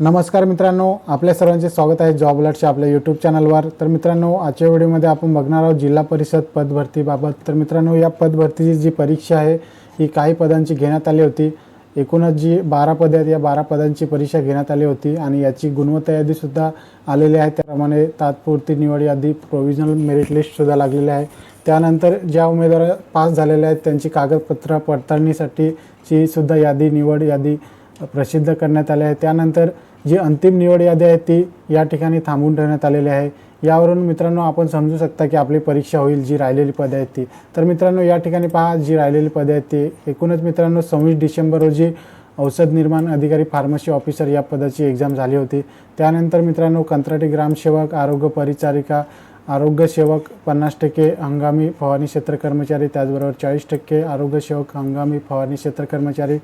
नमस्कार मित्रांनो आपल्या सर्वांचे स्वागत आहे जॉब अलर्टच्या आपल्या यूट्यूब चॅनलवर. तर मित्रांनो आजच्या व्हिडिओमध्ये आपण बघणार आहोत जिल्हा परिषद पदभरतीबाबत तर मित्रांनो या पदभरतीची जी परीक्षा आहे ही काही पदांची घेण्यात आली होती. एकूणच जी बारा पदे आहेत या बारा पदांची परीक्षा घेण्यात आली होती आणि याची गुणवत्ता यादीसुद्धा आलेली आहे. त्याप्रमाणे तात्पुरती निवड यादी प्रोव्हिजनल मेरिट लिस्टसुद्धा लागलेली आहे. त्यानंतर ज्या उमेदवार पास झालेल्या आहेत त्यांची कागदपत्र पडताळणीसाठीची सुद्धा यादी निवड यादी प्रसिद्ध करण्यात आले आहे. त्यानंतर जी अंतिम निवड यादी आहे ती या ठिकाणी थांबवून ठेवण्यात आलेली आहे. यावरून मित्रांनो आपण समजू शकता की आपली परीक्षा होईल जी राहिलेली पदे आहेत ती. तर मित्रांनो या ठिकाणी पहा जी राहिलेली पदे आहेत ती. एकूणच मित्रांनो सव्वीस डिसेंबर रोजी औषध निर्माण अधिकारी फार्मसी ऑफिसर या पदाची एक्झाम झाली होती. त्यानंतर मित्रांनो कंत्राटी ग्रामसेवक आरोग्य परिचारिका आरोग्य सेवक पन्नास टक्के हंगामी फवारणी क्षेत्र कर्मचारी त्याचबरोबर चाळीस टक्के आरोग्य सेवक हंगामी फवारणी क्षेत्र कर्मचारी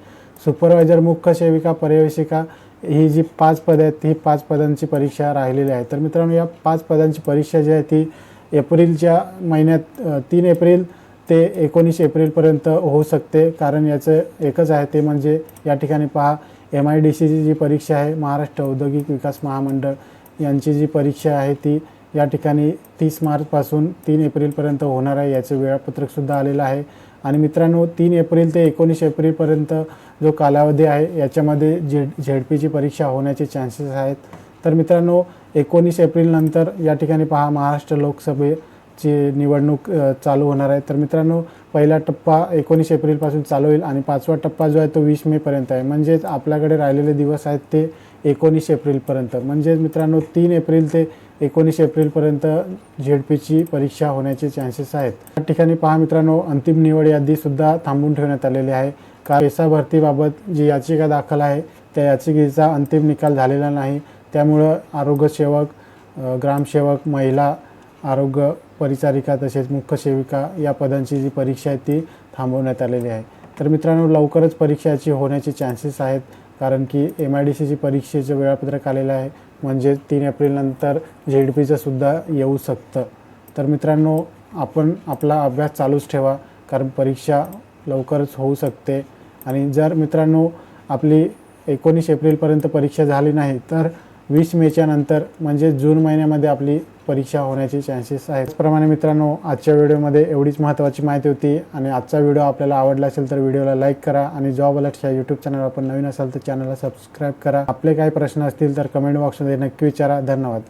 सुपरवायझर मुख्य सेविका पर्यवेक्षिका ही जी पाच पदं आहेत ही पाच पदांची परीक्षा राहिलेली आहे. तर मित्रांनो या पाच पदांची परीक्षा जी आहे ती एप्रिलच्या महिन्यात तीन एप्रिल ते एकोणीस एप्रिलपर्यंत होऊ शकते. कारण याचं एकच आहे ते म्हणजे या ठिकाणी पहा एम आय डी सीची जी परीक्षा आहे महाराष्ट्र औद्योगिक विकास महामंडळ यांची जी परीक्षा आहे ती या ठिकाणी तीस मार्चपासून तीन एप्रिलपर्यंत होणार आहे याचं वेळापत्रकसुद्धा आलेलं आहे. आणि मित्रांनो तीन एप्रिल ते एकोणीस एप्रिलपर्यंत जो कालावधी आहे याच्यामध्ये झेड झेडपीची परीक्षा होण्याचे चान्सेस आहेत. तर मित्रांनो एकोणीस एप्रिलनंतर या ठिकाणी पहा महाराष्ट्र लोकसभेची निवडणूक चालू होणार आहे. तर मित्रांनो पहिला टप्पा एकोणीस एप्रिलपासून चालू होईल आणि पाचवा टप्पा जो आहे तो वीस मेपर्यंत आहे. म्हणजेच आपल्याकडे राहिलेले दिवस आहेत ते एकोणीस एप्रिलपर्यंत. म्हणजेच मित्रांनो तीन एप्रिल ते एकोणीस एप्रिलपर्यंत झेड पीची परीक्षा होण्याचे चान्सेस आहेत. त्या ठिकाणी पहा मित्रांनो अंतिम निवड यादीसुद्धा थांबून ठेवण्यात आलेली आहे. का पेसा भरतीबाबत जी याचिका दाखल आहे त्या याचिकेचा अंतिम निकाल झालेला नाही. त्यामुळं आरोग्यसेवक ग्रामसेवक महिला आरोग्य परिचारिका तसेच मुख्य सेविका या पदांची जी परीक्षा आहे ती थांबवण्यात आलेली आहे. तर मित्रांनो लवकरच परीक्षाची होण्याचे चान्सेस आहेत. कारण की एम आय डी सीची परीक्षेचं वेळापत्रक आलेलं आहे. म्हणजे तीन एप्रिलनंतर झेड पीचं सुद्धा येऊ शकतं. तर मित्रांनो आपण आपला अभ्यास चालूच ठेवा कारण परीक्षा लवकरच होऊ शकते. आणि जर मित्रांनो आपली एकोणीस एप्रिलपर्यंत परीक्षा झाली नाही तर वीस मेच्या नंतर म्हणजे जून महिन्यामध्ये आपली परीक्षा होण्याचे चान्सेस आहेत. त्याचप्रमाणे मित्रांनो आजच्या व्हिडिओमध्ये एवढीच महत्त्वाची माहिती होती आणि आजचा व्हिडिओ आपल्याला आवडला असेल तर व्हिडिओला लाईक करा आणि जॉब अलर्टच्या यूट्यूब चॅनल आपण नवीन असाल तर चॅनलला सबस्क्राईब करा. आपले काही प्रश्न असतील तर कमेंट बॉक्समध्ये नक्की विचारा. धन्यवाद.